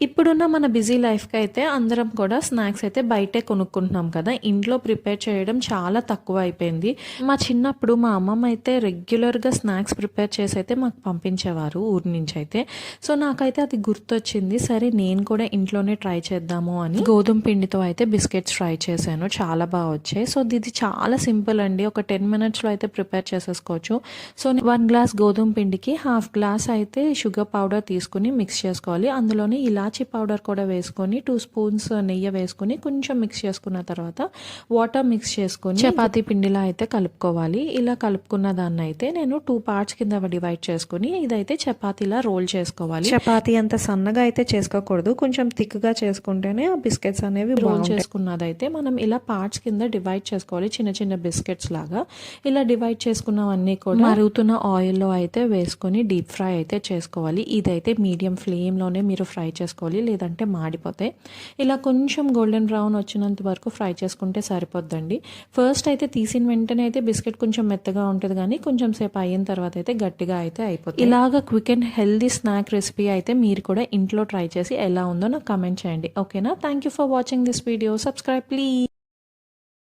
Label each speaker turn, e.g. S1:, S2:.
S1: ఇప్పుడున్న మన బిజీ లైఫ్కి అయితే అందరం కూడా స్నాక్స్ అయితే బయటే కొనుక్కుంటున్నాం కదా. ఇంట్లో ప్రిపేర్ చేయడం చాలా తక్కువ అయిపోయింది. మా చిన్నప్పుడు మా అమ్మమ్మ అయితే రెగ్యులర్గా స్నాక్స్ ప్రిపేర్ చేసి అయితే మాకు పంపించేవారు ఊరి నుంచి అయితే. సో నాకైతే అది గుర్తొచ్చింది. సరే నేను కూడా ఇంట్లోనే ట్రై చేద్దాము అని గోధుమ పిండితో అయితే బిస్కెట్స్ ట్రై చేశాను. చాలా బాగా వచ్చాయి. సో ఇది చాలా సింపుల్ అండి. ఒక టెన్ మినిట్స్లో అయితే ప్రిపేర్ చేసేసుకోవచ్చు. సో వన్ గ్లాస్ గోధుమ పిండికి హాఫ్ గ్లాస్ అయితే షుగర్ పౌడర్ తీసుకుని మిక్స్ చేసుకోవాలి. అందులోనే ఇలా ఇలాచీ పౌడర్ కూడా వేసుకొని టూ స్పూన్స్ నెయ్యి వేసుకొని కొంచెం మిక్స్ చేసుకున్న తర్వాత వాటర్ మిక్స్ చేసుకొని చపాతీ పిండిలా అయితే కలుపుకోవాలి. ఇలా కలుపుకున్న దాన్ని అయితే నేను టూ పార్ట్స్ కింద డివైడ్ చేసుకుని ఇదైతే చపాతీలా రోల్ చేసుకోవాలి.
S2: చపాతీ అంత సన్నగా అయితే చేసుకోకూడదు. కొంచెం థిక్గా చేసుకుంటేనే ఆ బిస్కెట్స్ అనేవి
S1: రోల్ చేసుకున్నదైతే మనం ఇలా పార్ట్స్ కింద డివైడ్ చేసుకోవాలి. చిన్న చిన్న బిస్కెట్స్ లాగా. ఇలా డివైడ్ చేసుకున్నవన్నీ కూడా మరుగుతున్న ఆయిల్లో అయితే వేసుకొని డీప్ ఫ్రై అయితే చేసుకోవాలి. ఇదైతే మీడియం ఫ్లేమ్లోనే మీరు ఫ్రై చేసుకోవాలి లేదంటే మాడిపోతాయి. ఇలా కొంచెం గోల్డెన్ బ్రౌన్ వచ్చినంత వరకు ఫ్రై చేసుకుంటే సరిపోద్దండి. ఫస్ట్ అయితే తీసిన వెంటనే అయితే బిస్కెట్ కొంచెం మెత్తగా ఉంటుంది కానీ కొంచెం సేపు అయిన తర్వాత అయితే గట్టిగా అయితే అయిపోతుంది ఇలాగ quick and healthy snack recipe అయితే మీరు కూడా ఇంట్లో ట్రై చేసి ఎలా ఉందో నాకు కమెంట్ చేయండి. ఓకేనా thank you for watching this video subscribe please